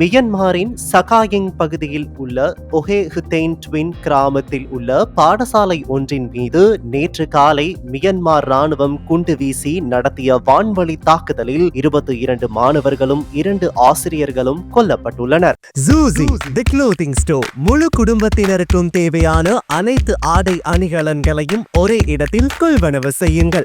மியன்மாரின் சகாயிங் பகுதியில் உள்ள ஒஹே ஹுத்தேன் ட்வின் கிராமத்தில் உள்ள பாடசாலை ஒன்றின் மீது நேற்று காலை மியன்மார் ராணுவம் குண்டு வீசி நடத்திய வான்வழி தாக்குதலில் இருபத்தி இரண்டு மாணவர்களும் இரண்டு ஆசிரியர்களும் கொல்லப்பட்டுள்ளனர். ஜூசி தி க்ளோத்திங் ஸ்டோர் முழு குடும்பத்தினருக்கும் தேவையான அனைத்து ஆடை அணிகலன்களையும் ஒரே இடத்தில் கொள்வனவு செய்யுங்கள்.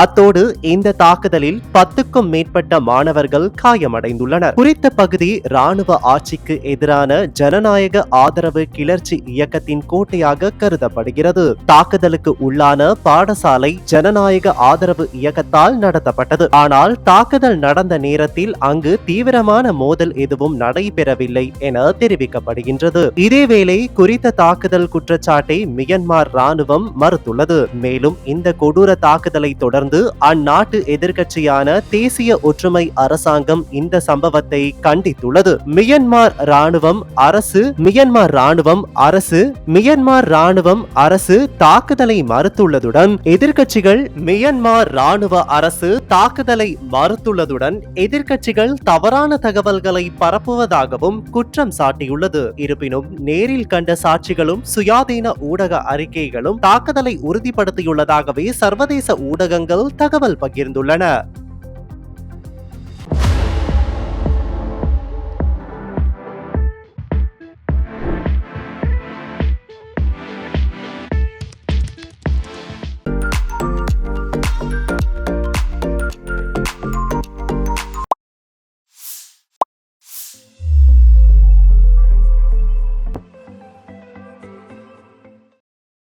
அத்தோடு இந்த தாக்குதலில் பத்துக்கும் மேற்பட்ட மாணவர்கள் காயமடைந்துள்ளனர். குறித்த பகுதி ராணுவ ஆட்சிக்கு எதிரான ஜனநாயக ஆதரவு கிளர்ச்சி இயக்கத்தின் கோட்டையாக கருதப்படுகிறது. தாக்குதலுக்கு உள்ளான பாடசாலை ஜனநாயக ஆதரவு இயக்கத்தால் நடத்தப்பட்டது. ஆனால் தாக்குதல் நடந்த நேரத்தில் அங்கு தீவிரமான மோதல் எதுவும் நடைபெறவில்லை என தெரிவிக்கப்படுகின்றது. இதேவேளை குறித்த தாக்குதல் குற்றச்சாட்டை மியன்மார் ராணுவம் மறுத்துள்ளது. மேலும் இந்த கொடூர தாக்குதலை தொடர்ந்து தொடர்ந்து அந்நாட்டு எதிர்க்கட்சியான தேசிய ஒற்றுமை அரசாங்கம் இந்த சம்பவத்தை கண்டித்துள்ளது. மியன்மார் ராணுவம் அரசு மியன்மார் ராணுவம் அரசு மியன்மார் ராணுவம் அரசு தாக்குதலை மறுத்துள்ளதுடன் எதிர்க்கட்சிகள் மியன்மார் ராணுவ அரசு தாக்குதலை மறுத்துள்ளதுடன் எதிர்க்கட்சிகள் தவறான தகவல்களை பரப்புவதாகவும் குற்றம் சாட்டியுள்ளது. இருப்பினும் நேரில் கண்ட சாட்சிகளும் சுயாதீன ஊடக அறிக்கைகளும் தாக்குதலை உறுதிப்படுத்தியுள்ளதாகவே சர்வதேச ஊடகங்கள் தகவல் பகிர்ந்துள்ளன.